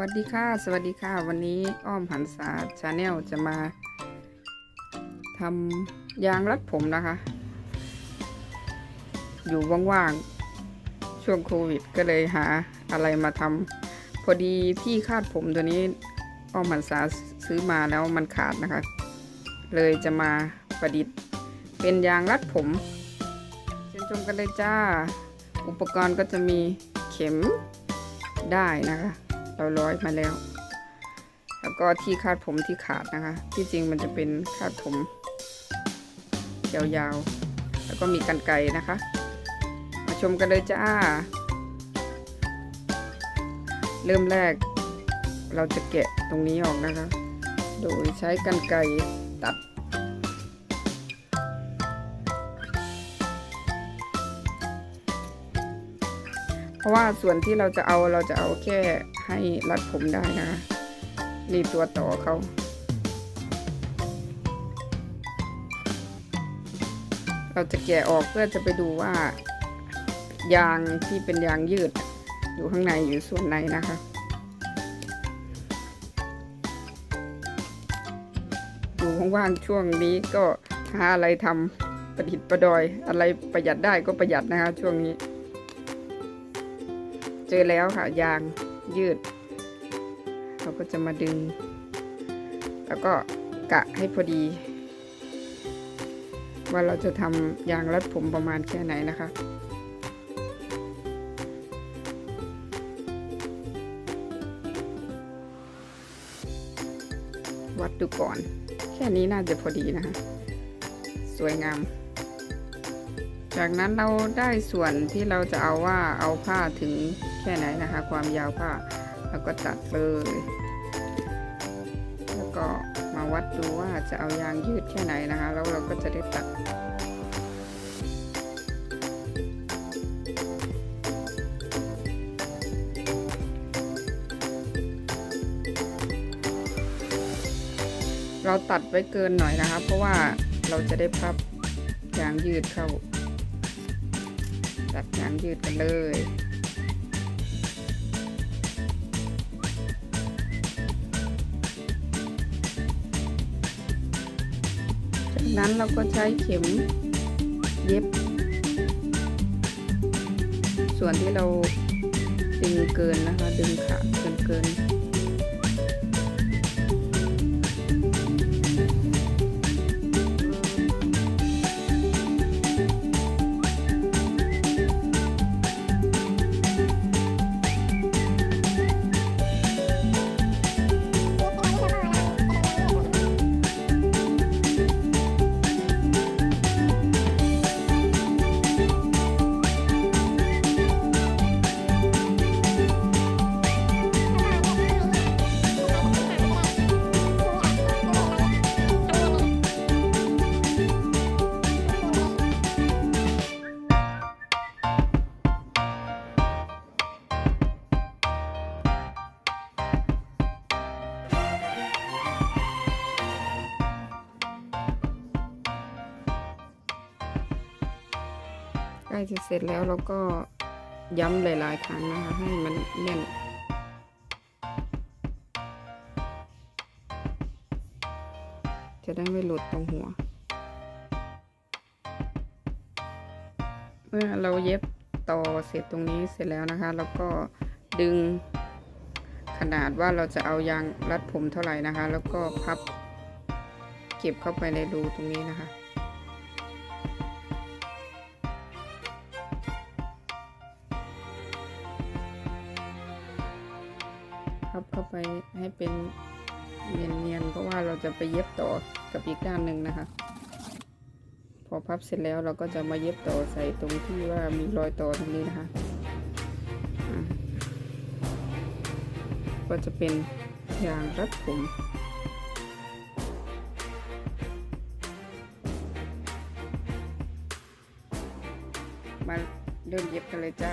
วัสดีค่ะ สวัสดีค่ะ วันนี้อ้อมหันษาชาแนลจะมาทำยางรัดผมนะคะ อยู่ว่างๆ ช่วงโควิดก็เลยหาอะไรมาทำพอดีที่คาดผมตัวนี้อ้อมหันษาซื้อมาแล้วมันขาดนะคะ เลยจะมาประดิษฐ์เป็นยางรัดผมเชิญชมกันเลยจ้า อุปกรณ์ก็จะมีเข็มได้นะคะ เราร้อยมาแล้ว แล้วก็ที่คาดผมที่ขาดนะคะ ที่จริงมันจะเป็นคาดผมยาวๆ แล้วก็มีกันไก่นะคะ มาชมกันเลยจ้า เริ่มแรกเราจะแกะตรงนี้ออกนะคะ โดยใช้กันไกร เพราะว่าส่วนที่เราจะเอาเราจะเอาแค่ให้รัดผมได้นะคะนี่ตัวต่อเขาเราจะแกะออกเพื่อจะไปดูว่า ยางที่เป็นยางยืด อยู่ข้างในอยู่ส่วนไหนนะคะ อยู่ว่างๆช่วงนี้ก็หาอะไรทำประดิษฐ์ประดอย อะไรประหยัดได้ก็ประหยัดนะคะช่วงนี้ เจอแล้วค่ะ ยางยืด เราก็จะมาดึง แล้วก็กะให้พอดี ว่าเราจะทำยางรัดผมประมาณแค่ไหนนะคะวัดดูก่อน แค่นี้น่าจะพอดีนะคะ สวยงาม จากนั้นเราได้ส่วนที่เราจะเอาว่าเอาผ้าถึงแค่ไหนนะคะ ความยาวผ้าแล้วก็ตัดเลยแล้วก็มาวัดดูว่าจะเอายางยืดแค่ไหนนะคะ แล้วเราก็จะได้ตัดเราตัดไว้เกินหน่อยนะคะ เพราะว่าเราจะได้พับยางยืดเข้า ตัดยางยืดกันเลยจากนั้นเราก็ใช้เข็มเย็บ ส่วนที่เราดึงเกินนะคะ ดึงขาดเกินเกิน ล้จะเสร็จแล้วเราก็ย้ำหลายๆครั้งนะคะ ให้มันแน่นจะได้ไม่หลุดตรงหัว เมื่อเราเย็บต่อเสร็จตรงนี้เสร็จแล้วนะคะแล้วก็ดึงขนาดว่าเราจะเอายางรัดผมเท่าไหร่นะคะ แล้วก็พับเก็บเข้าไปในรูตรงนี้นะคะ พับเข้าไปให้เป็นเนียนๆเพราะว่าเราจะไปเย็บต่อกับอีกด้านหนึ่งนะคะ พอพับเสร็จแล้วเราก็จะมาเย็บต่อใส่ตรงที่ว่ามีรอยต่อตรงนี้นะคะอะก็จะเป็นยางรัดผมมาเริ่มเย็บกันเลยจ้า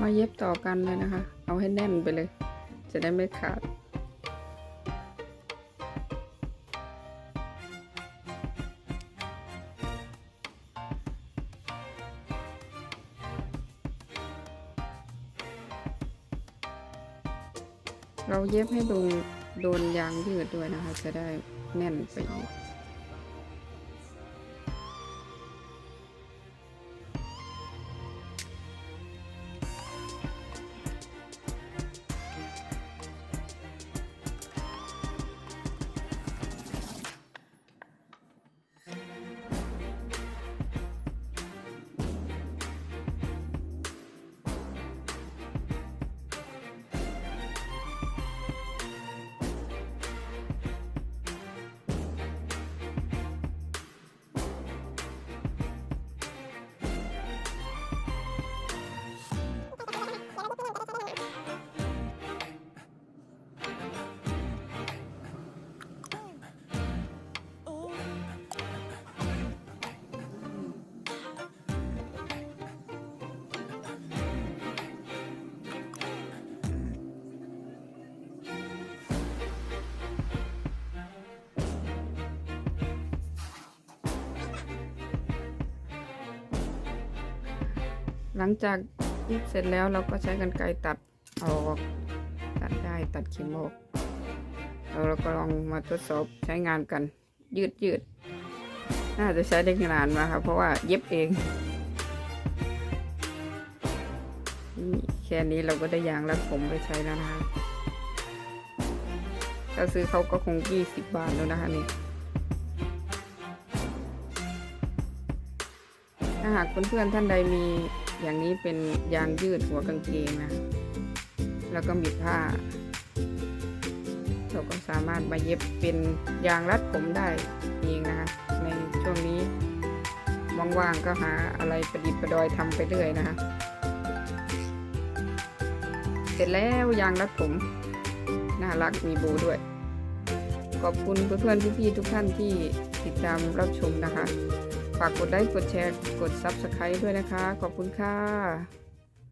มาเย็บต่อกันเลยนะคะ เอาให้แน่นไปเลย จะได้ไม่ขาดเราเย็บให้ดูโดนยางยืดด้วยนะคะ จะได้แน่นไปอีก หลังจากเย็บเสร็จแล้วเราก็ใช้กันไกรตัดออกตัดได้ตัดเข็มออกแล้วเราก็ลองมาทดสอบใช้งานกัน ยืดยืดน่าจะใช้ได้นานมาครับเพราะว่าเย็บเองนี่แค่นี้เราก็ได้ยางรัดผมไปใช้แล้วนะคะถ้าซื้อเขาก็คงยี่สิบบาทแล้วนะคะนี่ถ้าหากเพื่อนๆท่านใดมี อย่างนี้เป็นยางยืดหัวกางเกงนะ แล้วก็มีผ้า เราก็สามารถมาเย็บเป็นยางรัดผมได้เองนะคะ ในช่วงนี้ว่างๆก็หาอะไรประดิษฐ์ประดอยทำไปเรื่อยนะคะ เสร็จแล้วยางรัดผม น่ารักมีโบด้วย ขอบคุณเพื่อนๆพี่ๆทุกท่านที่ติดตามรับชมนะคะ ฝากกดไลค์กดแชร์ กด Subscribe ด้วยนะคะ ขอบคุณค่ะ